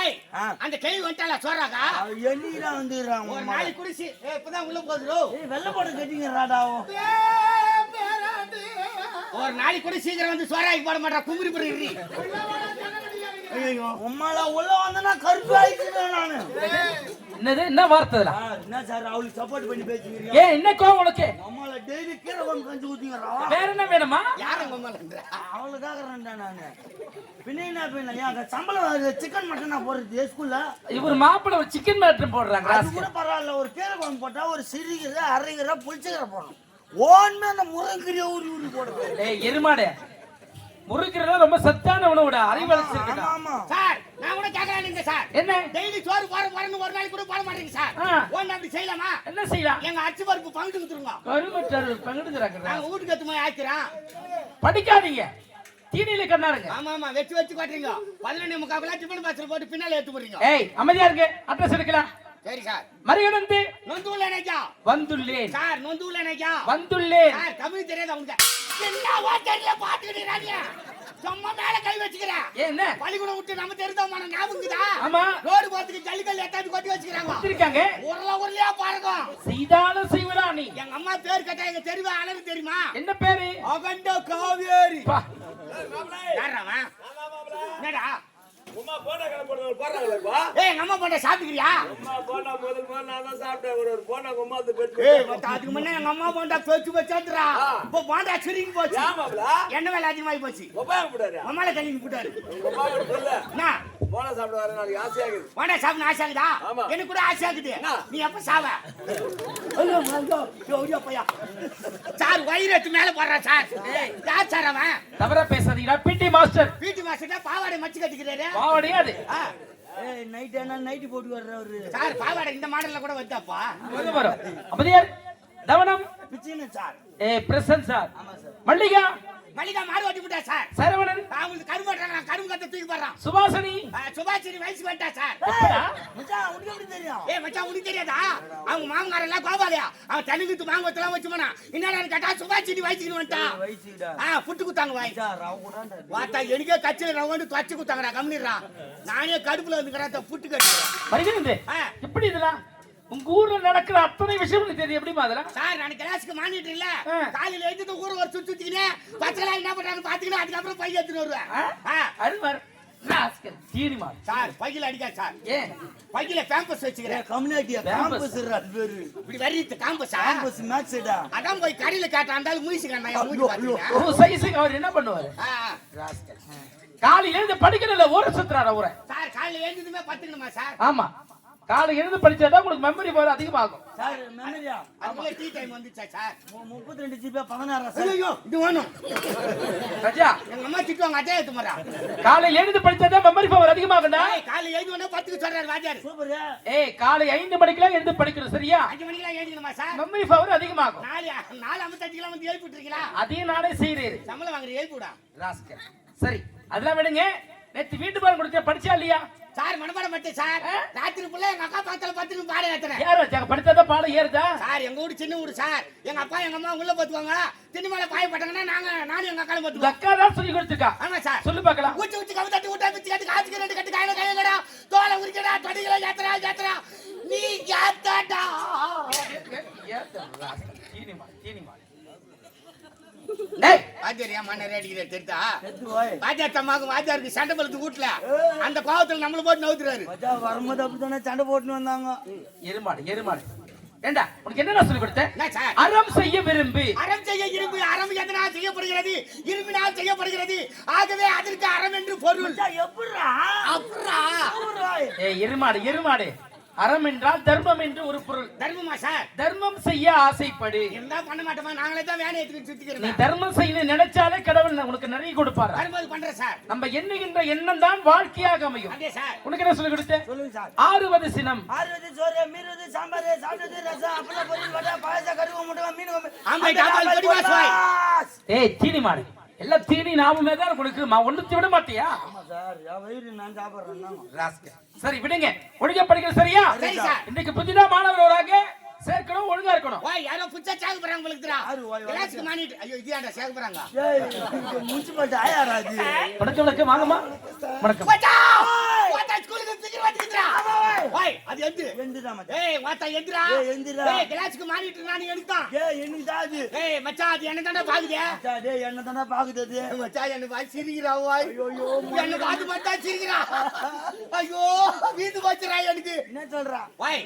ஓய். அந்த கேள்வி அவன் என்னைக்குதான் வந்துடுறான் ஒரு நாளைக்கு குடிச்சு இப்பதான் உள்ள போகுது ஏய் வெள்ளை போட கட்டிங்கிறாடாவும் ஒரு நாளைக்கு கூட சீக்கிரம் வந்து சோறாக்கி போட மாட்டா கும்பிரி பிறகு ஐயோ உம்மால உள்ள வந்தனா கருப்பு ஆயிடுச்சுடா நானு. என்னது? என்ன வார்த்தை என்ன சார் அவளுக்கு சப்போர்ட் பண்ணி பேசுகிறீங்க ஏன் என்ன கோவம் உனக்கு? அம்மால டெய்லி கீரை வந்து கஞ்சி ஊத்திங்கிறா வேற என்ன வேணுமா? யார் உங்க மேலன்றா அவளுக்காக ரெண்டா நானு. பின்ன பின்ன? ஏன் சம்பளம் சிக்கன் மட்டனா போடுறது ஸ்கூல்ல இவர் மாப்பிள்ளை ஒரு சிக்கன் மேட்ரு போடுறாங்க அது கூட பரவாயில்ல ஒரு கீரை குழம்பு போட்டா ஒரு சிறுகீரை அரைகீரை புளிச்சகீரை போடணும். ஓன்மே அந்த முருங்கீரையை ஊறி ஊறி போடுறது. எருமாடு. முறுக்கிறதா ரொம்ப சத்தான உணவுட. ஆமா அறிவாளி ஆமா. சார் நான் கூட கேட்கறேன் நீங்க சார். என்ன? டெய்லி சோறு போற போறன்னு ஒரு நாளைக்கு கூட போட மாட்டீங்க சார். ஆ. ஒன்னு அப்படி செய்யலாமா? என்ன செய்யலாம்? எங்க அச்சு பருப்பு பங்கிட்டு கொடுத்துருங்க கருமற்றாரு பங்கிடுறாங்க நாங்க வீட்டுக்கு எத்து போய் ஆக்கிறோம் படிக்காதீங்க. தீனியில கண்ணாருங்க. ஆமா ஆமா. வச்சு வச்சு காட்டுறீங்க. பதினொன்று முக்கால் டிஃபன் பாக்ஸ்ல போட்டு பின்னால எடுத்து போறீங்க ஏய் அமைதியா இருக்கு அட்ரஸ் எடுக்கலாம். சரி சார். மறிகடந்து நொந்துள்ள நினைக்கா வந்துள்ளேன். சார் நொந்துள்ள நினைக்கா வந்துள்ளேன். சார் தமிழ் தெரியாது அவங்க என்ன தெரியல பாத்துக்கிட்டீங்க சும்மா மேல கை வச்சுக்கிறேன் ஏன் என்ன? பள்ளிக்கூடம் விட்டு நம்ம தெரிந்தவமான ஞாபகம்க்குதா ஆமா. ரோடு போறதுக்கு ஜல்லிக்கல் எத்தாந்து கொட்டி வச்சுக்கிறாங்க. இருக்காங்க உருள உருளையா பாருங்க. செய்தாலும் செய்வதா நீ. எங்க அம்மா பேர் கேட்டா எங்க தெருவா அழகு தெரியுமா? என்ன பேரு? அகண்ட காவேரி? என்னடா? உமா கடை போடுறவங்க போடுறாங்களேப்பா ஏய் எங்க அம்மா போட்ட சாப்பிட்டுக்கிறியா? உமா போண்டா முதல் முதல்ல நான் தான் சாப்பிட்டேன். ஒரு ஒரு போண்டா உமா அது பெற்று ஏய் மத்த அதுக்கு முன்ன எங்க அம்மா போண்டா பேச்சு வச்சாதுடா இப்போ போண்டா சுருங்கி போச்சு. ஏமாப்ல என்ன வேலை அதிகமாகி போச்சு? உபாயம் போடாரு அம்மால கல்லிங்க போட்டாரு உமா போண்டா சாப்பிட வர நாளைக்கு ஆசையாகுது. போண்டா சாப்பிட ஆசை ஆகுதா ஆமா. எனக்கு கூட ஆசை ஆகுது என்ன? நீ எப்ப சாவ. சார் வயிறு எடுத்து மேல போடுறா சார். யார் சார் அவன்? தவறா பேசாதீங்களா பிடி மாஸ்டர். வீட்டு மாஸ்டர் பாவாடை மச்சு கட்டிக்கிறாரு. பாவடையா அது? நைட் என்ன நைட்டி போட்டு வர்றவரு சார் பாவாடை இந்த மாடல்ல கூட வந்தாப்பா. வரும், வரும். அமைதியார் தவனம் பிச்சின்னு சார். ஏ பிரசன் சார். மல்லிகா. மல்லிகா மாடு ஓட்டி விட்டா சார். சரவணன்? அவங்களுக்கு கரும்பு ஓட்டுறாங்க கரும்பு கத்த தூக்கி போடுறான். சுபாசனி ஆ, சுபாஷினி வயசு வந்துட்டா சார்? மச்சான் உனக்கு எப்படி தெரியும்? ஏ மச்சான் உனக்கு தெரியாதா? அவங்க மாமங்கார எல்லாம் கோபாலியா? அவன் தண்ணி குத்து மாங்கத்தெல்லாம் வச்சு போனா என்னடா கேட்டா சுபாஷினி வயசுக்கு வந்துட்டான். ஆ புட்டு குத்தாங்க வாய். வாத்தா எனக்கே கட்சியில ரவுண்டு துவச்சு குத்தாங்கடா கம்னிடுறா நானே கடுப்புல வந்துக்கிறேன் புட்டு கட்டுறேன். எப்படி இதெல்லாம்? உங்க ஊர்ல நடக்கிற அத்தனை விஷயம் தெரியும். எப்படிமா அதெல்லாம்? சார் நான் கிளாஸுக்கு மானிட்டு இல்ல. காலையில எழுந்து ஊர் ஒரு சுத்தி சுத்திக்கினேன் பச்சைலாம் என்ன பண்றாங்க பாத்துக்கினேன் அதுக்கப்புறம் பைய எடுத்துட்டு வருவேன். அது மாதிரி சார் பையில அடிக்காது சார். ஏன்? பையில பேம்பஸ் வச்சுக்கிறேன். கம்யூனிட்டியா. கேம்பஸ் பேரு. இப்படி வர்றது காம்பஸா கேம்பஸ் அதான் போய் கடையில மூஞ்சி ஐயோ, பாத்துக்கிறேன் ஒரு சைஸுக்கு அவர் என்ன பண்ணுவாரு? காலையில இருந்து படிக்கணும்ல ஊரை சுத்துறாரு ஊரை சார் காலையில எழுந்ததுமே பத்துக்கணுமா சார்? ஆமா. காலை எழுந்து படிச்சாதான் உங்களுக்கு மெமரி பவர் அதிகமாகும். சார் மெமரியா அதுக்குள்ள டீ டைம் வந்துச்சா சார்? முப்பத்தி ரெண்டு ஜிபி பதினாறு சார்? ஐயோ இது வேணும். ராஜா. எங்க அம்மா திட்டுவாங்க அதே எடுத்து மாறா காலையில எழுந்து படிச்சாதான் மெமரி பவர் அதிகமாகும்டா. காலையில எழுந்து உடனே பத்துக்கு சொல்றாரு வாத்தியார் சூப்பர். ஏய் காலை ஐந்து மணிக்கெல்லாம் எழுந்து படிக்கணும் சரியா? அஞ்சு மணிக்கெல்லாம் எழுதிக்கணுமா சார்? மெமரி பவர் அதிகமாகும். நாலு நாலு ஐம்பத்தஞ்சுக்கெல்லாம் வந்து எழுப்பி விட்டுருக்கீங்களா? அதையும் நானே செய்யறேன் சம்பளம் வாங்குற எழுப்பிவிடா ராஸ்கல். சரி அதெல்லாம் விடுங்க. நேத்து வீட்டு பாடம் கொடுத்த படிச்சா இல்லையா? சார் மனப்பாடம் மட்டும் சார் ராத்திரி புள்ள எங்க அக்கா பக்கத்துல பத்துக்கு பாடம் ஏத்துறேன் யார் வச்சாங்க படிச்சாதான் பாடம் ஏறுதா சார் எங்க வீடு சின்ன வீடு சார் எங்க அப்பா எங்க அம்மா உள்ள பத்துவாங்க திண்ணு மேல பாய போட்டாங்கன்னா நாங்க நானும் எங்க அக்காலும் பத்துவோம் அக்கா தான் சொல்லி கொடுத்துருக்கா ஆமா சார் சொல்லு பார்க்கலாம் ஊச்சி ஊச்சி கவு தட்டி ஊட்டா பிச்சு கட்டு காய்ச்சி ரெண்டு கட்டு காயில கையங்கடா தோலை உரிக்கடா தொடிகளை ஏத்துறா ஏத்துறா நீ ஏத்தாடா டேய், வாத்தியார் மன்னர் அடிக்கிற தெரித்தா எடுத்து? போய். வாத்தியார் தம்மாக்கும் வாத்தியாருக்கு சண்டை பழுத்து வீட்டுல. அந்த கோவத்துல நம்மள போட்டு நவுத்துறாரு. வரும்போது அப்படித்தானே சண்டை போட்டுன்னு வந்தாங்க. எருமாடு எருமாடு. ஏண்டா உனக்கு என்னடா சொல்லி கொடுத்தேன் என்ன அறம் செய்ய விரும்பி. அறம் செய்ய இரும்பு அறம் எதனால் செய்யப்படுகிறது? இரும்பினால் செய்யப்படுகிறது. ஆகவே அதற்கு அறம் என்று பொருள். அப்புறா எப்படிடா? ஏய் எருமாடு எருமாடு. அறம் என்றால் தர்மம் என்று ஒரு பொருள். தர்மமா சார்? தர்மம் செய்ய ஆசைப்படு. இருந்தா பண்ண மாட்டோமா? நாங்களே தான் வேலையை எடுத்துக்கிட்டு நீ சுத்திக்கிறோம் தர்மம் செய்ய நினைச்சாலே கடவுள் உனக்கு நிறைய கொடுப்பாரு? வரும்போது பண்றேன் சார். நம்ம எண்ணுகின்ற எண்ணம் தான் வாழ்க்கையாக அமையும். அதே சார்? உனக்கு என்ன சொல்லி கொடுத்தேன்? சொல்லுங்க சார். ஆறுவது சினம். ஆறுவது சோறு மீறுவது சாம்பார் சாப்பிட்டது ரசம் அப்பளம் பொரியல் வடை பாயசம் கருவ முட்டை மீன். ஏய் தீனி மாடு. எல்லாம் தீனி நாமமே தான் உனக்கு மா ஒண்ணுத்தி விட மாட்டியா? ஆமா சார். வயிறு நான் சாப்பிடுறேன். சரி விடுங்க. ஒழுங்கா படிக்கிற சரியா? சரி சார். இன்னைக்கு புதிதா மாணவர் வராங்க சேர்க்கணும் ஒழுங்கா இருக்கணும். ஓய் யாரோ புச்சா சாகு போறாங்க உங்களுக்கு ஓய், ஓய். கிளாஸ்க்கு மானிட்டு. ஐயோ இது ஏன்டா சாகு போறாங்க ஏய் முனிசிபாலிட்டி ஆயாரா அது வணக்கம் வணக்கம் வாங்கம்மா. வணக்கம். போச்சா போச்சா ஸ்கூலுக்கு எந்து எந்துடா மச்சான். ஏய் வாத்தா எந்திரா. ஏய், எந்திரா. ஏய் கிளாஸுக்கு மாறிட்டு நான் எடுத்தான். ஏய் தான் அது? ஏய் மச்சான் அது என்ன தானே பாக்குதே? மச்சான் டேய் என்ன தானே பாக்குது அது? மச்சான் என்ன பார்த்து சிரிக்கிறா வாய் என்ன பார்த்து பார்த்தா சிரிக்கிறா. ஐயோ வீட்டு வச்சுறா எனக்கு. என்ன சொல்றா? வாய்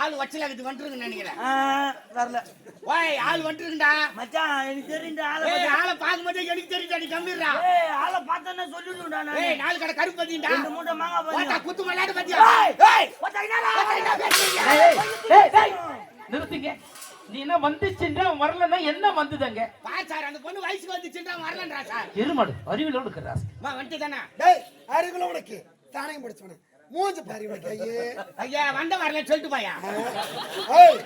ஆள் வச்சலாக்கு வந்துருங்க நினைக்கிறேன். வரல. வாய் ஆள் வந்துருங்கடா மச்சான் எனக்கு தெரியும்டா ஆளை ஏய் ஆளை பார்க்கும்போது எனக்கு தெரிஞ்சா நீ கம்பிடுறா ஏய் ஆளை பார்த்தா சொல்லிடுடா நான். ஏய் நாலு கடை கருப்பு பத்திண்டா ரெண்டு மூட்டை வாத்தா பாருங்க குத்து மல்லாடு பத்தியா? ஏய் வாத்தா நிறுத்துங்க நீ என்ன வந்துச்சுன்னா வரலன்னா என்ன வந்ததுங்க? பா சார் அந்த பொண்ணு வயசுக்கு வந்துச்சுன்றா வரலன்றா சார். எருமாடு அறிவில் இருக்கிற மா வந்துட்டு தானே. டேய் அறிவுல உனக்கு. தானே படிச்சவன. மூஞ்ச பாரு உனக்கு ஐயே. ஐயா வந்த வரல சொல்லிட்டு போயா? ஏய்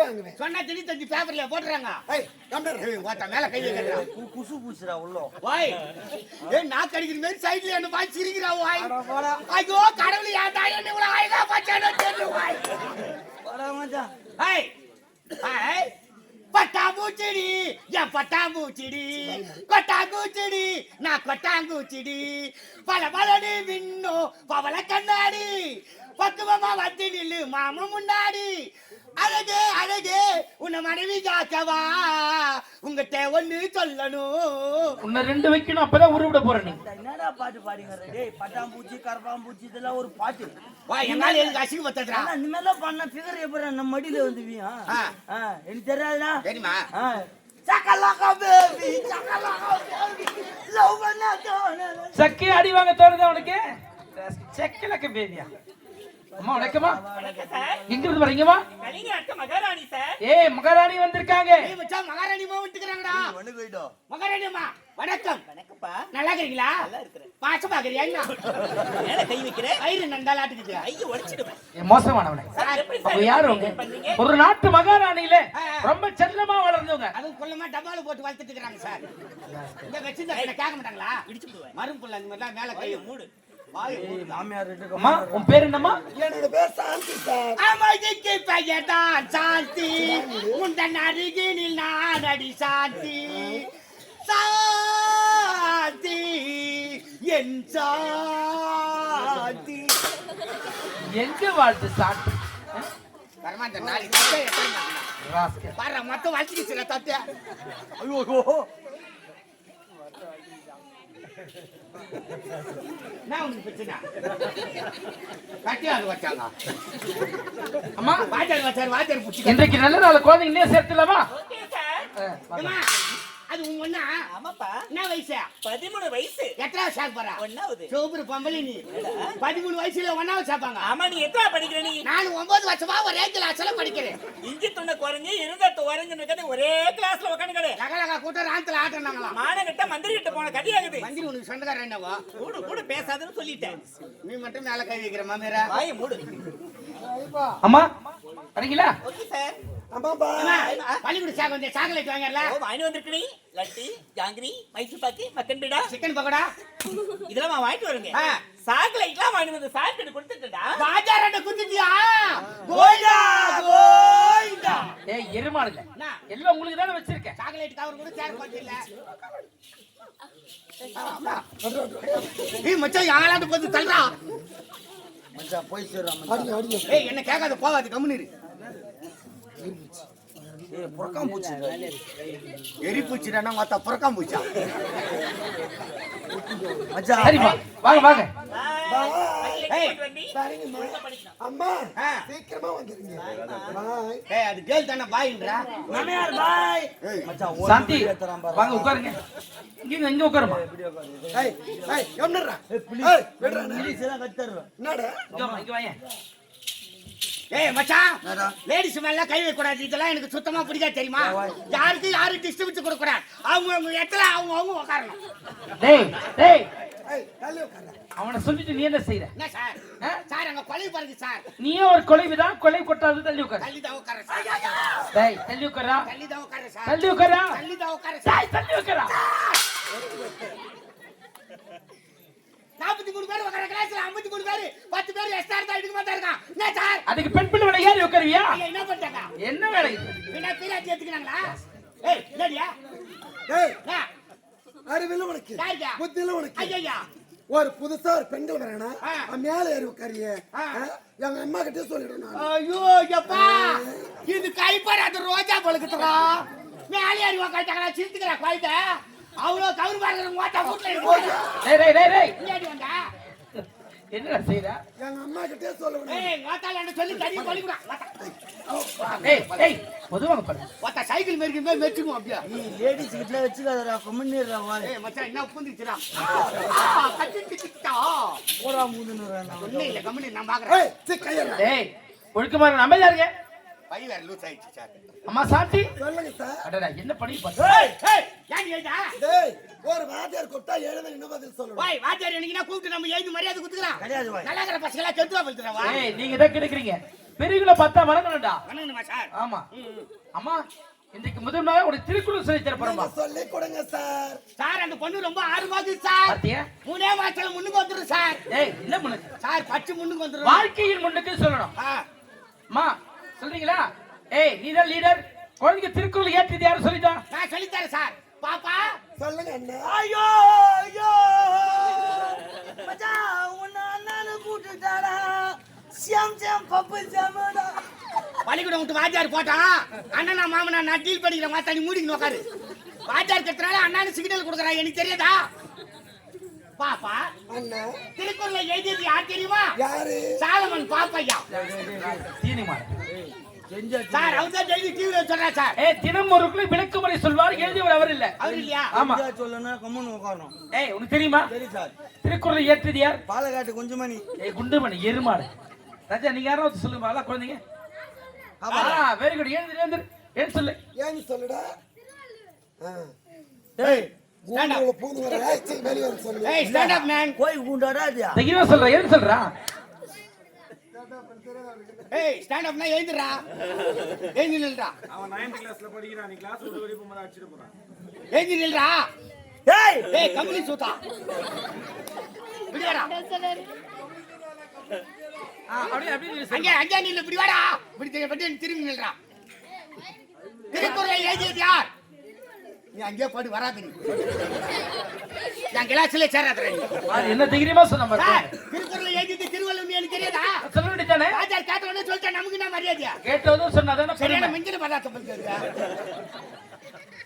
வாங்குவேன் சொன்னா திணி தஞ்சு பேப்பர்ல போட்டுறாங்க. ஏய் கம்பேர் ஏய், வாத்தா மேல கை வைக்கிறா கு- குசு பூசுடா உள்ள. வாய் ஏய் நான் கடிக்கிற மாதிரி சைடுல என்ன வாய் சிரிக்கிறா வாய் ஐயோ கடவுள் ஏன் தாய் என்ன இவ்வளவு அழகா பச்சானோ தெரியல வாய் வாடா மச்சான். ஏய் ஏய் பட்டாம்பூச்சிடி என் பட்டாம்பூச்சிடி கொட்டாங்கூச்சிடி நான் கொட்டாங்கூச்சிடி பல பலடி விண்ணோ பவள கண்ணாடி. பக்குவமா வந்து நில்லு மாமா முன்னாடி. அழகே அழகே உன்னை மனைவி காக்கவா? உங்ககிட்ட ஒண்ணு சொல்லணும். உன்னை ரெண்டு வைக்கணும் அப்பதான் உருவிட போற நீ. என்னடா பாட்டு பாடிங்க டேய் பட்டாம்பூச்சி கரப்பாம்பூச்சி இதெல்லாம் ஒரு பாட்டு. வா எங்கால எனக்கு அசிங்க ஆனா இந்த மாதிரிலாம் பண்ண ஃபிகர் எப்படி நம்ம மடியில வந்து வீ, ஆ? ஆ. ஆ, எனக்கு தெரியாதுடா. தெரியுமா. சக்கே அடி வாங்க தோணுதா உனக்கு? செக்கலக்க பேதியா அம்மா வணக்கமா எங்க இருந்து வரீங்கம்மா? மகாராணி சார். ஏய் மகாராணி வந்திருக்காங்க. ஏய் மச்சான் மகாராணி அம்மா வந்துக்கிறாங்கடா மகாராணி அம்மா வணக்கம். வணக்கம்ப்பா. நல்லா இருக்கீங்களா நல்லா இருக்கிறேன். பாசம் பாக்குறியா என்ன கை வைக்கிறேன் வயிறு நண்டாலாட்டுக்குது கையை உடைச்சிடுவேன் மோசமானவனே. அவங்க யாரு அவங்க? ஒரு நாட்டு மகாராணியில ரொம்ப செல்லமா வளர்ந்தவங்க. அதுவும் குள்ளமா டப்பால போட்டு வளர்த்துட்டு இருக்காங்க சார். இந்த வச்சிருந்தா என்ன கேட்க மாட்டாங்களா? இடிச்சு விடுவேன். மரும் புள்ள இந்த மாதிரிலாம் மேல கை மூடு. அம்மா உன் பேர் என்னம்மா? என்னோட பேர் சாந்தி சார். அமைதிக்கு பெயர்தான் சாந்தி. உந்தன் அருகினில் நான் அடி சாந்தி. சாந்தி. என் சாந்தி. எங்க வாழ்த்து சாட்டு வரமாட்ட நாளைக்கு தத்தை எத்தனை மாட்டா? ராஸ்கல். பாரு மொத்தம் வளர்த்துக்கு சில தத்தை ஐயோ. என்ன உனக்கு பிரச்சனை. கட்டியாரு வச்சாங்க? அம்மா வாத்தியார் வச்சாரு வாத்தியார் பிடிச்சிக்க. இன்றைக்கு நல்ல நாள் குழந்தைங்க இன்னும் சேர்த்துலாமா அது உங்க ஒண்ணா ஆமாப்பா. என்ன வயசு? பதிமூணு வயசு. சாக்கு போறா ஒன்னாவது சோபுரு பொம்பளை நீ. பதிமூணு வயசுல ஒன்னாவது சாப்பாங்க. ஆமா நீ எத்தனை படிக்கிற நீ? நான் ஒன்பது வருஷமா ஒரே கிளாஸ்ல படிக்கிறேன். இஞ்சி துண்ண குறைஞ்சு இருந்த குறைஞ்சு ஒரே கிளாஸ்ல உட்காந்து லகலகா கூட்டம் ராத்துல ஆட்டுனாங்களாம். மானகிட்ட மந்திரி கிட்ட போன கதையாகுது மந்திரி உனக்கு சொந்தக்காரன் என்னவோ? கூட கூட பேசாதுன்னு சொல்லிட்டேன். நீ மட்டும் மேல கை வைக்கிற மாமேரா வாயை மூடு. அம்மா வரீங்களா ஓகே சார். ஆமாப்பா பள்ளிக்கூட சாக்கு வந்து சாக்லேட் வாங்கல ஓ வாங்கி வந்திருக்கீ லட்டு ஜாங்கிரி மைசூர் பாக்கு மக்கன் பீடா. சிக்கன் பக்கோடா? இதெல்லாம் வாங்கிட்டு வருங்க ஆ. சாக்லேட்லாம் வாங்கி வந்து சாக்லேட் கொடுத்துட்டா ராஜாராட்ட குத்திட்டியா கோயிடா கோயிடா ஏய் எருமாடுங்க என்ன? எல்லாம் உங்களுக்கு தானே வச்சிருக்கேன். சாக்லேட் கவர் கூட சேர் போட்டில்ல ஏய் மச்சான் மச்சான் போய் அடி ஏய் என்ன கேட்காத போகாது கம்முனு இரு ஏய் புறக்காம்பூச்சி எரி பூச்சிடா மொத்த புறக்காம பூச்சா சரிம்மா வாங்க வாங்க ஏய். சரிங்கம்மா அம்மா ஆ. சீக்கிரமா வந்துருங்க பாய் ஏய் அது கேள் தானே பாயின்றா மாமியார் பாய் ஏய். மச்சான் ஒரு சாந்தி வீடியோ தரான் பாரு. வாங்க உட்காருங்க இங்க இங்க உட்காருமா வீடியோ கால். ஏய் ஏய் எம்னறா ஏய், please. ஏய் விடுறா இங்கிலீஷ் எல்லாம் கத்து தருவேன் என்னடா இங்க வாம்மா, இங்க வாங்க ஏய் மச்சான்? லேடிஸ் மேல கை வைக்க கூடாது இதெல்லாம் எனக்கு சுத்தமா பிடிக்காது தெரியுமா? யாருக்கு யாரும் டிஸ்டர்பன்ஸ் கொடுக்க கூடாது அவங்க அவங்க இடத்துல அவங்க அவங்க உட்காரணும் டேய் டேய். அவனை சொல்லிட்டு நீ என்ன செய்யற என்ன சார்? சார் அங்க கொலை பாருங்க சார். நீயே ஒரு கொலைவுதான் கொலை கொட்டாது தள்ளி உட்காரு தள்ளி தான் உட்கார சார் டேய் தள்ளி உட்காரா தள்ளி தான் உட்கார சார். தள்ளி உட்காரா தள்ளி தான் உட்கார சார் தள்ளி உட்காரா நாற்பத்தி மூணு பேர் உட்கார கிளாஸ்ல ஐம்பத்தி மூணு பேர் பத்து பேர் எக்ஸ்ட்ரா இருந்தா இதுக்கு மாட்டா இருக்கான். என்ன சார் அதுக்கு பெண் பிள்ளை ஏறி உட்காருவியா ஐயா, என்ன பண்ணிட்டாங்க என்ன வேலை? இது என்ன பீராட்டி எடுத்துக்கிறாங்களா ஏய் என்னடியா? ஏய் என்ன? அறிவில்ல உனக்கு? புத்தியில உனக்கு. ஐயா ஒரு புதுசா ஒரு பெண்கள் வரேனா ஆ. மேல ஏறி உட்காரிய. எங்க அம்மா கிட்டே சொல்லிடும் நான். ஐயோ எப்பா? இது கைப்படாத ரோஜா பழுக்குதுடா. மேலே அறிவா உக்காட்டாங்களா சிரித்துக்கிறா குழந்தை. அவ்வளோ கவுரு பாருங்க மோட்டா வீட்டுல இருக்கு. டேய் டேய் டேய் டேய். முன்னாடி வந்தா. என்னடா செய்யற எங்க அம்மா கிட்டே சொல்லுவேன் ஏய் மோட்டால சொல்லி தண்ணி பழிக்கூடா டேய் டேய் பொதுவாங்க பாரு. ஒத்த சைக்கிள் மேற்கு மேல் மெச்சுக்கும் அப்படியே? நீ லேடிஸ் கிட்ட வச்சுக்காதடா கம்முன்னுறா வா. ஏய் மச்சான் என்ன புந்துச்சுடா கட்டி கிட்டா போடா மூதுன்னு ஒண்ணே இல்ல கம்பெனி நான் பாக்குறேன். ஏய் சீ கையறா டேய் ஒழுக்கமா அமைதியா இருங்க. பை வேற லூஸ் ஆயிடுச்சு சார் அம்மா சாந்தி. சொல்லுங்க சார் அடடா என்ன பண்ணி ஏய் ஏய் ஏன் ஏடா டேய் ஒரு வாத்தியார் கொட்டா எழுத என்ன பதில் வாத்தியார் எனக்கு கூப்பிட்டு நம்ம எழுதி மரியாதை குடுத்துக்கலாம். கிடையாது வாய். நல்லா இருக்கிற பசங்களா கெட்டுவா படுத்துறா வா ஏய் நீங்க தான் கிடைக்கிறீங்க. பெரியவங்கள பார்த்தா வணங்கணும்டா. வணங்கணுமா சார் ஆமா. அம்மா இன்னைக்கு முதல் நாள் ஒரு திருக்குறள் சொல்லி தர போறோமா நீங்க சொல்லி கொடுங்க சார் சார் அந்த பொண்ணு ரொம்ப ஆர்வமாகுது சார். மூணே மாசத்துல முன்னுக்கு வந்துரும் சார். டேய் என்ன பண்ணுங்க சார் பச்சு முன்னுக்கு வந்துரும். வாழ்க்கையின் முன்னுக்கு சொல்லணும். ஆ, அம்மா சொல்றீங்களா? ஏய் நீ தான் லீடர் குழந்தைக்கு திருக்குறள் ஏற்றியது யாரும் சொல்லிட்டா? நான் சொல்லித்தரேன் சார். பாப்பா. சொல்லுங்க அண்ணா ஐயோ ஐயோ. மச்சான் உன்னை அண்ணானு கூட்டுட்டாடா. சியாம் சியாம் பப்பு ஜாமடா பள்ளிக்கூடம் விட்டு வாத்தியார் போட்டான். அண்ணனா மாமனா நான் டீல் பண்ணிக்கிறேன். மாத்தா நீ மூடிக்கணும் உட்காரு வாத்தியார் கத்துறால அண்ணானு சிக்னல் கொடுக்குறா எனக்கு தெரியாதா? பாப்பா. அண்ணா. திருக்குறளை எழுதியது யார் தெரியுமா? யாரு? சாலமன் பாப்பையா. சார் அவர் தான் டெய்லி டிவில சொல்றா சார். ஏய் தினம் ஒரு விளக்குமுறை சொல்வார் எழுதியவர் அவர் இல்ல. அவர் இல்லையா? ஆமா. செஞ்சா சொல்லணும்னா கம்முன்னு உட்காரணும் ஏய் உனக்கு தெரியுமா? சரி சார். திருக்குறளை ஏற்றியது யார்? கொஞ்சமணி. ஏய் குண்டுமணி எருமாடு. ராஜா நீங்க யாராவது சொல்லுங்க குழந்தைங்க. வெரி குட் எழுந்து எழுந்து ஏன் சொல்லு? ஏன்னு சொல்லுடா. ஆ. ஏய் ஊருக்குள்ள பூந்து வர ஏய், சீ, வெளிய வந்து சொல்லு. ஏய் ஸ்டாண்ட் அப் மேன் கோய் கூண்டாடா தைரியமா சொல்ற ஏன் சொல்றா? ஏய் ஸ்டாண்ட் அப்னா எழுந்துடா எழுந்து நில்றா. அவன் நைன்த் கிளாஸ்ல படிக்கிறான் நீ கிளாஸ் விட்டு வெளியே போகும்போது அடிச்சிட்டு போறான். எழுந்து நில்றா. ஏய்! ஏய் கம்பெனி சூத்தா. விடுவாடா. ஆ, அப்படியே அப்படியே. அங்கே அங்கே நில்லு இப்படி வாடா இப்படி திரும்பி பட்டு திரும்பி நில்றா. திருக்குறளை எழுதியது யார்? நீ அங்கே போட்டு வராது நீ. என் கிளாஸ்ல சேராத என்ன தைரியமா சொன்ன திருக்குறளை எழுதியது திருவள்ளுவர் எனக்கு தெரியாதா? சொல்ல வேண்டியதானே கேட்ட உடனே சொல்லிட்டேன் நமக்கு என்ன மரியாதையா? கேட்டதும் சொன்னாதானே சரியான. மிஞ்சின பதார்த்தம்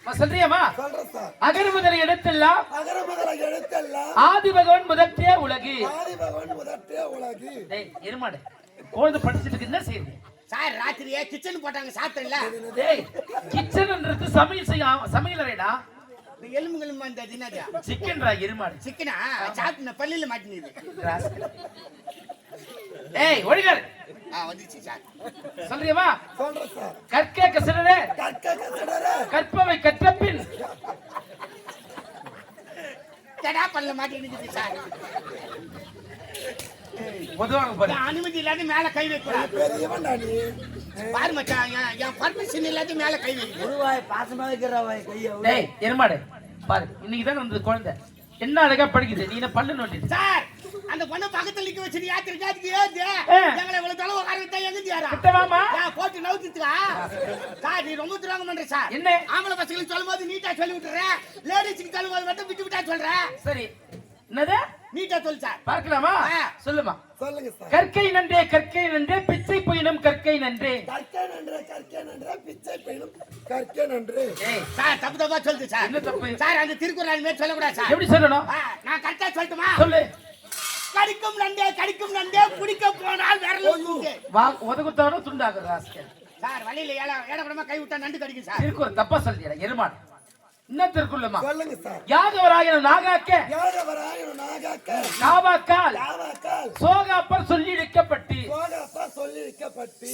அம்மா, சொல்றியாம்மா? சொல்றேன் சார். அகர முதல் இடத்தெல்லாம் அகர மகர எழுத்தெல்லாம் ஆதி பகவான் முதற்றே உலகு. ஆதி பகவான் முதற்றே உலகு. டேய் எருமாடு குழந்தை படிச்சுட்டு என்ன செய்யுது சார் ராத்திரியே கிச்சன் போட்டாங்க சாப்பிட்டல டேய் கிச்சன்ன்றது சமையல் செய்ய சமையல் அறைடா? இந்த எலும்பு எலும்பு அந்த தினதா சிக்கன்டா எருமாடு? சிக்கனா? சாப்பிட்டு பள்ளியில மாட்டினது ஏய் ஒழிகார் ஆ வந்துச்சு சார். சொல்றியமா சொல்றேன் சார். கற்க கசடரே கற்பவை கற்றபின் கடா பல்ல மாட்டினது சார். உதவாங்க பாரு அனுமதி இல்லாத மேல கை பெரியவன்டா நீ பாரு மச்சான் என்- என் பர்மிஷன் இல்லாத மேல கை வைக்கணும் ஒரு வாய் பாசமா வைக்கிறா வாய் கையை. டேய் எருமாடு பாரு இன்னைக்கு தான் வந்தது குழந்தை. என்ன அழகா படிக்குது? நீ என்ன பல்லு நோண்டிட்டு சார் அந்த பொண்ணு பக்கத்துல நிக்க வச்சு யாத்திரை ஜாதிக்கு ஏது. எங்களை இவ்வளவு தொலைவு உட்கார விட்டா எங்க தியாரா கிட்ட வாமா. ஏன் போட்டு நவுத்துக்கா சார் நீ ரொம்ப துரோகம் பண்ற சார். என்ன? ஆம்பளை பசங்களுக்கு சொல்லும் போது நீட்டா சொல்லி விட்டுற லேடிஸ்க்கு சொல்லும் போது மட்டும் விட்டு விட்டா சொல்ற சரி. என்னது? நீட்டா சொல்லு சார். பார்க்கலாமா. சொல்லுமா. சொல்லுங்க சார். கற்கை நன்றே கற்கை நன்றே பிச்சை போயினும் கற்கை நன்றே. கற்க நன்றே கற்க நன்றே பிச்சை பெண்ணும் கற்க நன்று. ஏய் சார் தப்பு தப்பா சொல்லுது சார். என்ன தப்பு? சார் அந்த திருக்குறள் மாதிரி சொல்லக்கூடாது சார். எப்படி சொல்லணும்? நான் கரெக்டா சொல்லட்டுமா? சொல்லு. கடிக்கும் நண்டே கடிக்கும் நண்டே குடிக்க போனால் விரலும் வா உதகுத்தாலும் துண்டாகுது சார் வழியில ஏழ ஏடப்படமா கை விட்டா நண்டு கடிக்கும் சார். திருக்குறள் தப்பா சொல்லிடுற எருமாடு என்ன திருக்குள்ளமா சொல்லுங்க சார். நாகாக்க? நாகாக்க? சோகாப்பர் சொல்லி இழுக்கப்பட்டு. சோகப்பா சொல்லி வைக்கப்பட்டு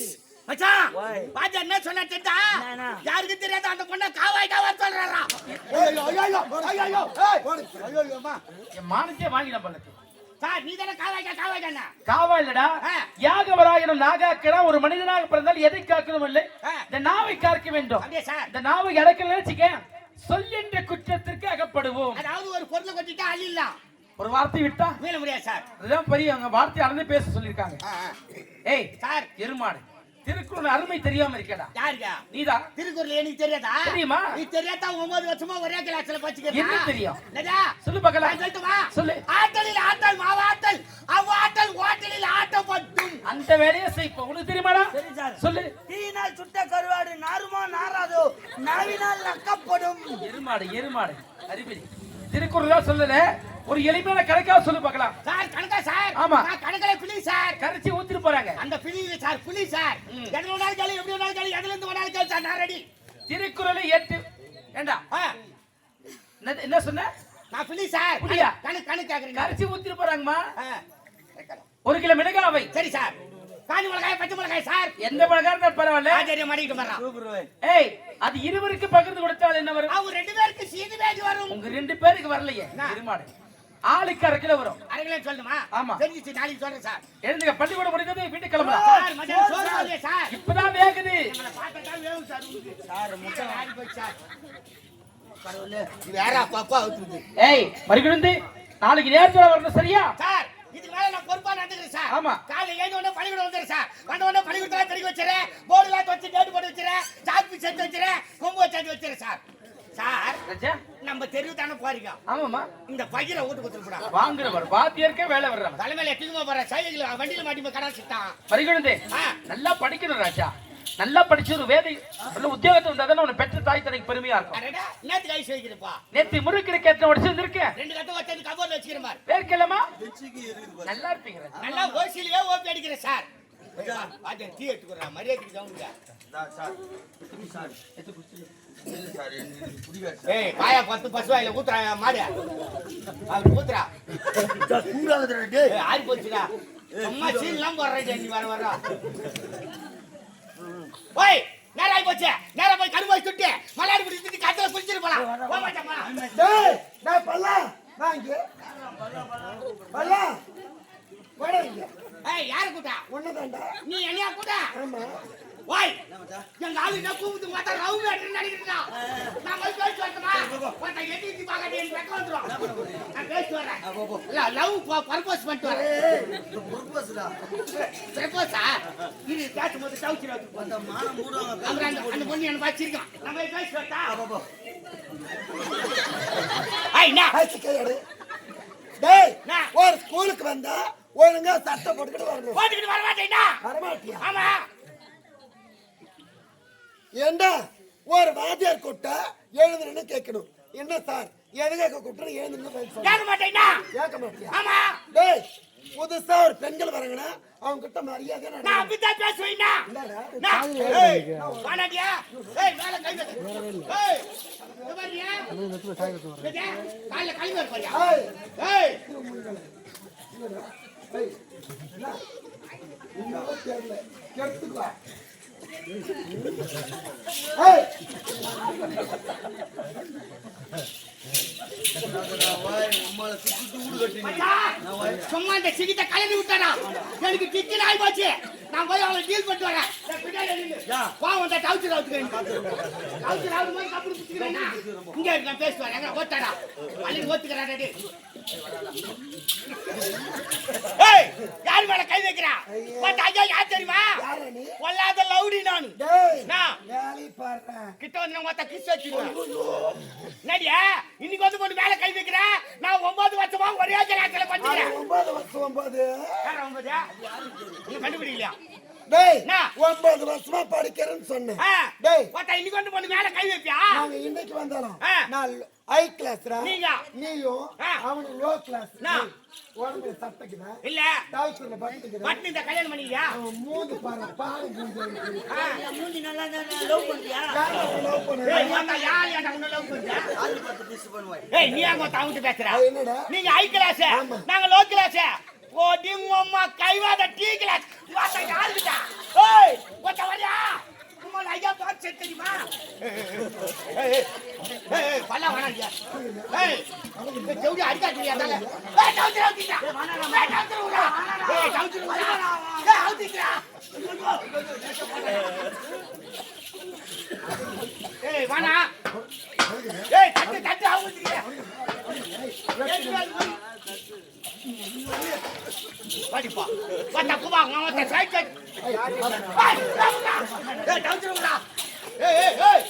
மச்சான். பாஜா என்ன சொன்னா? யாருக்கு தெரியாத அந்த பொண்ணை காவாய் காவாய் சொல்றாரா? ஐயோ ஐயோ ஐயோ ஐயோ ஐயோ ஏய், ஐயோ ஐயோ அம்மா. என் மானத்தே வாங்கின பல்லக்கு சார் நீ தானே காவாய்க்கா காவாய்க்கா காவா இல்லடா. யாகவராயனும் நாகாக்கடா ஒரு மனிதனாக பிறந்தால் எதை காக்கணும் இல்லை. இந்த நாவை காக்க வேண்டும். இந்த நாவை அடக்கல சொல்லின்ற குற்றத்திற்கு அகப்படுவோம். அதாவது ஒரு பொருளை கொட்டிட்டா அழிலாம் ஒரு வார்த்தை விட்டா? மீள முடியாது சார். அதுதான் பெரிய அவங்க வார்த்தை அளந்து பேச சொல்லியிருக்காங்க. ஏய் சார். எருமாடு. திருக்குறள் அருமை தெரியாம இருக்கடா. யாருக்கா? நீதான் திருக்குறள் எனக்கு தெரியாதா? தெரியுமா? நீ தெரியாதா? ஒன்பது வருஷமா ஒரே கிளாஸ்ல படிச்சுக்கிறேன் என்ன தெரியும்? சொல்லு பார்க்கலாம் நான் சொல்லட்டுமா? சொல்லு. ஆட்டலில் ஆட்டல் மாவாட்டல் அவ்வாட்டல் ஓட்டலில் ஆட்டப்பட்டும் அந்த வேலையை செய் இப்ப உனக்கு தெரியுமாடா? சரி சார். சொல்லு. தீயினால் சுட்ட கருவாடு நாருமா நாராதோ நாவினால் நக்கப்படும். எருமாடு எருமாடு. அறிவிலி திருக்குறளா சொல்லல. ஒரு எளிமையான கணக்காக சொல்லு பார்க்கலாம். சார் கணக்கா சார்? ஆமா. கணக்கல புலி சார். கரைச்சி ஊத்திட்டு போறாங்க. அந்த புலி சார் புலி சார். எதுல வேணாலும் கேளு எப்படி வேணாலும் கேளு எதுல இருந்து வேணாலும் கேளு சார் நான் ரெடி திருக்குறளை ஏற்று ஏண்டா? என்ன- என்ன சொன்ன? நான் புலி சார். புலியா? கணக்கு கணக்கு கேக்குறீங்க. கரைச்சி ஊத்திட்டு போறாங்கம்மா. ஒரு கிலோ மிளகாவை சரி சார். காஞ்சி மிளகாய் பச்சை மிளகாய் சார். எந்த மிளகா இருந்தாலும் பரவாயில்ல. ஆச்சரியம் மாட்டிக்கிட்டு வர்றான் ஏய் அது இருவருக்கு பகிர்ந்து கொடுத்தால் என்ன வரும்? அவங்க ரெண்டு பேருக்கு சீது பேஜ் வரும். உங்க ரெண்டு பேருக்கு வரலையே. என்ன? இருமாடு. ஆளுக்கு அரை கிலோ வரும். அரைங்களே சொல்லணுமா? ஆமா. தெரிஞ்சிச்சு நாளைக்கு சொல்றேன் சார். எழுந்துங்க பள்ளிக்கூடம் முடிந்தது வீட்டுக்கு கிளம்பலாம் சார் மத்தியானம் சோறு சார். இப்பதான் வேகுது. நம்மளை பார்த்தா வேகும் சார். சார் முட்டை ஆறி போச்சு சார். பரவாயில்ல. இது வேற அப்பா அப்பா ஏய் மறுகிழுந்து நாளைக்கு நேரத்துல வரணும் சரியா? சார். நான் பொறுப்பா நடந்துக்கிறேன் சார். ஆமா. காலையில ஏந்து உடனே பள்ளிக்கூடம் வந்துடுறேன் சார். வந்த உடனே பள்ளிக்கூடத்துல படிக்க வச்சிடறேன் போர்டு எல்லாம் வச்சு போட்டு வச்சிடறேன். சாப்பி சேர்த்து வச்சிடறேன். கொம்பு வச்சு வச்சிடறேன் சார். சார் ராஜா. நம்ம தெருவு தானே போறீங்க? ஆமாமா இந்த பையில வீட்டு கொடுத்துருப்பா வாங்குறவர் வாத்தியருக்கே வேலை வர்றாங்க தலைமையில எட்டுக்குமா போற? சைக்கிள் வண்டியில மாட்டி போய் கடை சிட்டான் ஆ. நல்லா படிக்கணும் ராஜா. நல்லா படிச்சு ஒரு வேதை நல்ல உத்தியோகத்தை வந்தா தானே உன்னை பெற்ற தாய் தனக்கு பெருமையா இருக்கும். அடடா நேத்து கை வைக்கிறப்பா? நேத்து முறுக்கிற கேட்ட உடச்சு வந்திருக்கேன். ரெண்டு கட்டம் வச்சது கபோர்ல வச்சுக்கிறேன் பாரு வேர்க்கலமா? நல்லா இருப்பீங்க. நல்லா ஓசிலேயே ஓப்பி அடிக்கிறேன் சார். பாத்து டீ எடுத்துக்கிறேன் மரியாதைக்கு கவுங்க ஏய் பாயா பத்து பசுவாயில ஊத்துறா மாடு. அவர் ஊத்துறா. ஆறி போச்சுடா. சும்மா சீன்லாம் போடுறேன் நீ வர வர. ஓய் ஆகி போச்சு. நேரம் போய் கருவாய் சுட்டு மலையாடி பிடிச்சிட்டு கத்துல குளிச்சிட்டு போலாம். டேய் டேய் பல்லா நான் இங்க. பல்லா. வாடா இங்க. ஏய் யாரு கூட்டா ஒண்ணுதான்டா. நீ என்னையா கூட்டா ஆமா. ஓய் எங்க ஆளு என்ன கூப்பிட்டு பார்த்தா ரவு மேட்ரு நடிக்கிறா நான் போய் பேசி வரட்டுமா? பார்த்தா எட்டி எட்டி பார்க்காட்டி எனக்கு வந்துரும். நான் பேசி வரேன். இல்ல லவ் பர்பஸ் பண்ணிட்டு வரேன். ப்ரப்போஸா இது பேசும்போது டவுச்சு அந்த மானம் மூடுவாங்க அப்புறம் அந்த அந்த பொண்ணு என்ன வச்சிருக்கான் நம்ம போய் பேசி வரட்டா? ஆச்சு கையாடு டேய்? ஒரு ஸ்கூலுக்கு வந்தா ஒழுங்கா சட்டை போட்டுக்கிட்டு வரணும். போட்டுக்கிட்டு வர மாட்டேன்னா வரமாட்டியா? ஆமா. ஏண்டா? ஒரு வாத்தியார் கூப்பிட்டா எழுதுன்னு கேட்கணும். என்ன சார்? எதுக்காக கூப்பிட்டு எழுதுன்னு. கேட்க மாட்டேன்னா? கேட்க டேய் புதுசா ஒரு பெண்கள் வராங்கன்னா அவங்க கிட்ட மரியாதை நான். அப்படித்தான் பேசுவேன்னா? சும்மா இந்த சிகிட்ட கலந்து விட்டானா எனக்கு கிச்சன் ஆகி போச்சு நான் போய் அவளை டீல் பண்ணிட்டு வரேன். பாவம் அந்த டவுச்சு ரவுத்துக்கிறேன் டவுச்சு ரவுத்து மாதிரி கப்பல் இங்க நான் பேசி வரேன். எங்க ஓத்துக்கிறான் டேய். ஏய் யார் மேல கை வைக்கிறா? பட் ஐயா யார் தெரியுமா? பொல்லாத லவுடி நான். கிட்ட வந்து நான் மொத்த கிஸ் வச்சிருவேன் என்னடியா இன்னைக்கு வந்து கொண்டு மேல கை வைக்கிறேன் நான் ஒன்பது வருஷமா ஒரே அது பண்ணிக்கிறேன் ஒன்பது வருஷம் ஒன்பது. ஒன்பதா? கண்டுபிடிக்கலையா? டேய், என்ன? ஒன்பது வருஷமா படிக்கிறேன்னு சொன்னேன் ஆ, டேய் பார்த்தா இன்னைக்கு வந்து கொண்டு மேல கை வைப்பியா நாங்க இன்னைக்கு வந்தாலும் ஆ. நான் ஹை கிளாஸ்ரா நீங்க? நீயும் ஆ. அவனு லோ கிளாஸ் நான். உடம்பு சட்டைக்குதா இல்ல டாக்டர்ல பட்டுக்குதா பட்டு இந்த கல்யாணம் பண்ணிக்கியா அவன் பாரு பாரு மூஞ்சி. மூஞ்சி நல்லா லவ் பண்றியா பண்ண? யார் ஏன்டா உன்னை love பண்றா? ஆளு பார்த்து பேச பண்ணுவாய் ஏய், நீ அங்க தாங்கிட்டு பேசுற அது என்னடா நீங்க ஹை கிளாஸ் ஆமா. நாங்க லோ கிளாஸ் ஓடி அம்மா கைவாத டீ கிளாஸ் வாட்ட யாருடா ஏய் வாட்ட வரியா உம்மா ஐயா பாத்து தெரியுமா ஏய் ஏய் ஏய் பல்ல வேணாம்யா ஏய் இந்த ஜவுடி அடிக்காதீங்க அதனால ஏய் டவுச்சு அவுத்திடா ஏய் டவுச்சு விடா ஏய் டவுச்சு விடா ஏய் அவுத்திடா ஏய் வாணா ஏய் தட்டு தட்டு அவுத்திடா படிப்பா பட்ட குபா மாமா சைட் சைட் ஏய் டவுச்சர் விடுடா ஏய் ஏய் ஏய்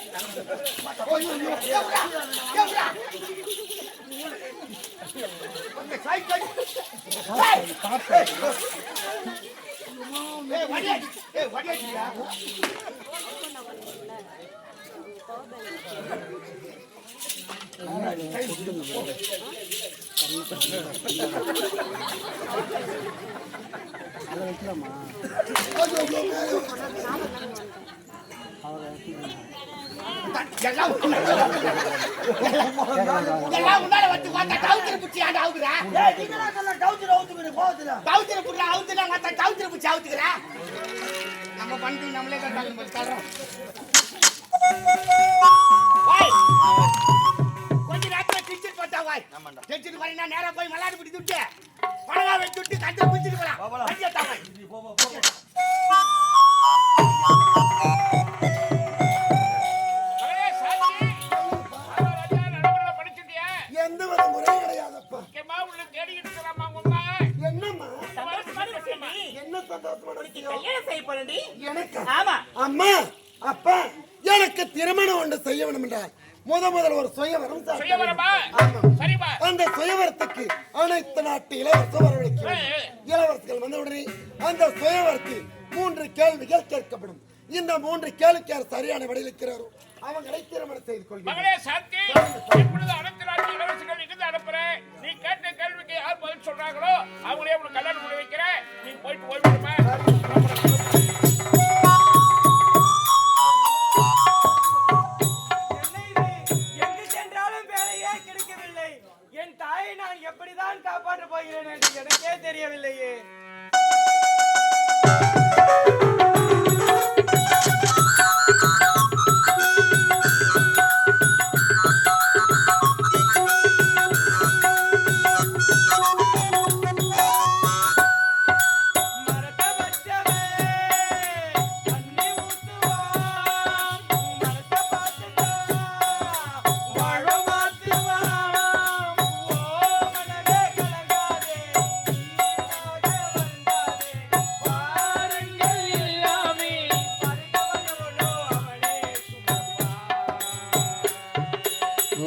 ஓய் ஓய் ஓய் விடுடா விடுடா உங்க சைக்கிள் ஏய் ஏய் வடியாடி ஏய் வடியாடியா எல்லாம் எல்லாம் உன்னால வந்து பார்த்தா டவுச்சர் பிடிச்சி ஆண்டு ஆகுதுடா ஏய், நீங்க தான் நம்ம பண்ணி நம்மளே கட்டாங்க தரோம் போட்டா வாய் கிச்சன் வரீங்கன்னா நேரா போய் மல்லாடு பிடி துட்டு பணவா வச்சு விட்டு கண்டு பிடிச்சிட்டு போலாம். வண்டியை படிச்சுட்டியா? எந்த வித முறையும் கிடையாதப்பா? என்னம்மா? என்ன போறேன்டி. எனக்கு? ஆமா. அம்மா அப்பா எனக்கு திருமணம் ஒன்று செய்ய வேண்டும் என்றால் முத முதல் ஒரு சுயவரம் சுயவரமா? அந்த சுயவரத்துக்கு அனைத்து நாட்டு இளவரசர் வரவழைக்க. இளவரசர்கள் வந்தவுடனே அந்த சுயவரத்தில் மூன்று கேள்விகள் கேட்கப்படும். இந்த மூன்று கேள்விக்கு யார் சரியான விடையில் இருக்கிறாரோ அவங்களை திருமணம் செய்து அனுப்புறேன். நீ கேட்ட கேள்விக்கு யார் பதில் சொல்றாங்களோ அவங்களே உனக்கு கல்யாணம் பண்ணி வைக்கிறேன். நீ போயிட்டு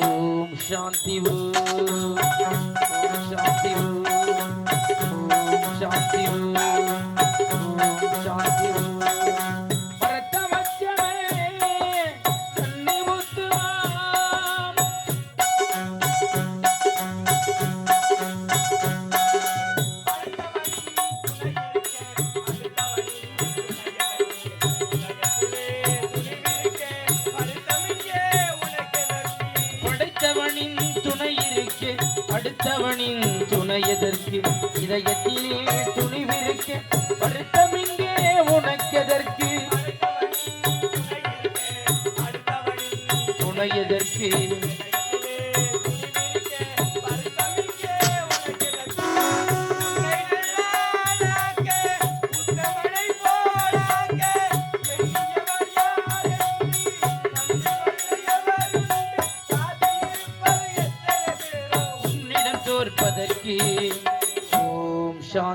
ஓம் சாந்தி ஓம் சாந்தி ஓம் சாந்தி ஓம் சாந்தி ஓம் இதயத்திலே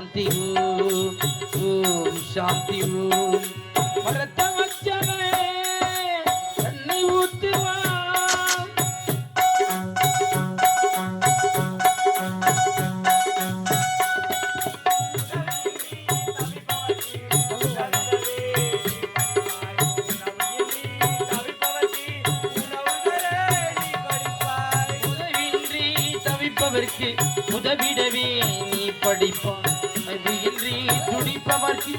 శాంతి ఓం శాంతి ఓం savoir qui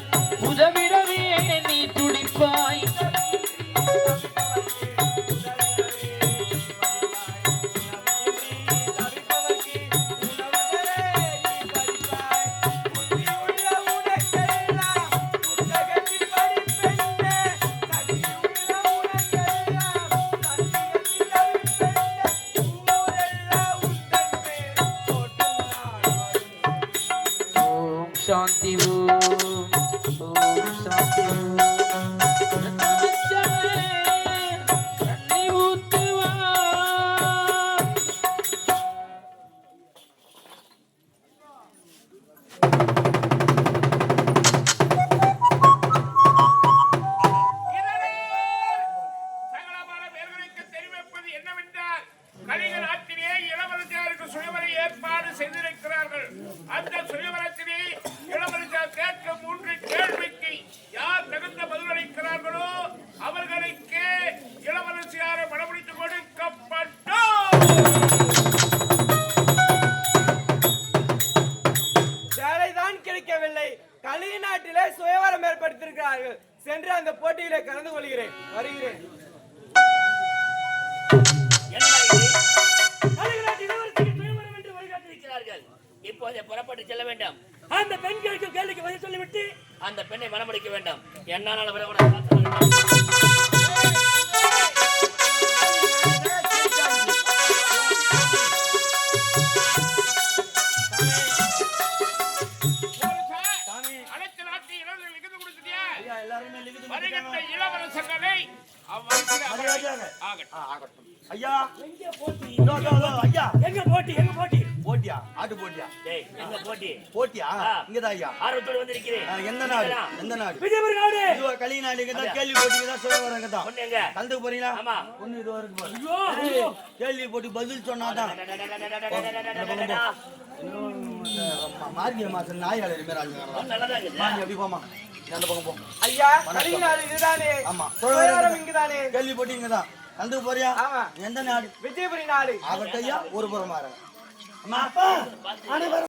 இங்கதான் ஐயா ஆர்வத்தோடு வந்திருக்கிறேன் ஆ, எந்த நாடு எந்த நாடு விஜயபுரி நாடு கேள்வி போட்டி கலந்துக்க போறீங்களா ஆமா. ஒண்ணு. ஐயோ, ஏய், ஐயோ. கேள்வி போட்டி பதில் சொன்னாதான் ம- மார்கழி மாசம் நாய் ஆளுங்க அப்படி போமா அந்த பக்கம் போ ஐயா கலிய நாடு இதுதானே ஆமா இங்குதானே கேள்வி போட்டி இங்கதான் கலந்துக்க போறியா. எந்த நாடு விஜயபுரி நாடு ஆகட்டையா ஒரு புறம் அம்மா அப்பா அனைவரும்